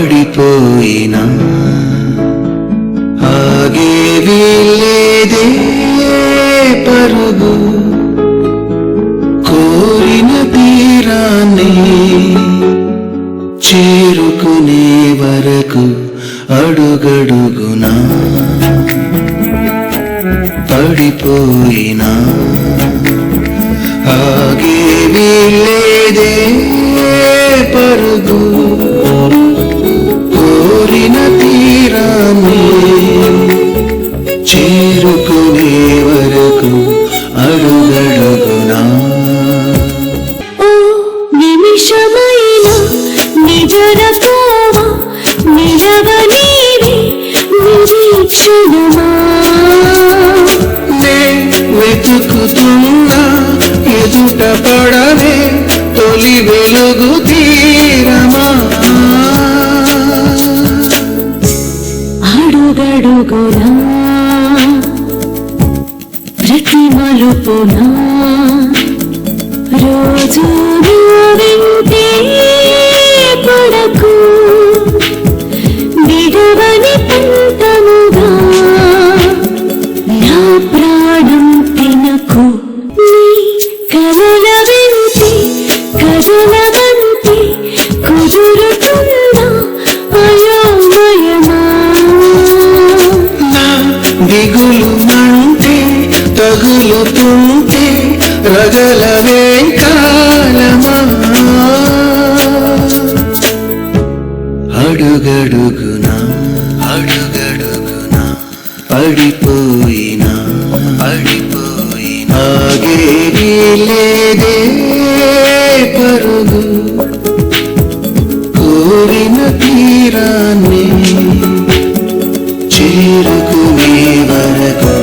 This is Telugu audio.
పడిపోయినా. ఆగే లేదే పరుగు. కోరిన తీరాన్ని చేరుకునే వరకు అడుగడుగునా. పడిపోయినా. ఆగే లేదే పరుగు. నిజరపోవా నిలవనీవి నిరీక్షణమా నే వెతుకుతున్నా ఎదుట పడవే తొలి వెలుగు తీరమా? అడుగడుగునా? ప్రతి మలుపునా? రోజు ప్రజల వెంకాలమా? అడుగడుగునా? అడుగడుగునా? పడిపోయినా? పడిపోయినా? ఆగేది లేదే పరుగు? కోరిన తీరాన్ని చేరుకునే వరకు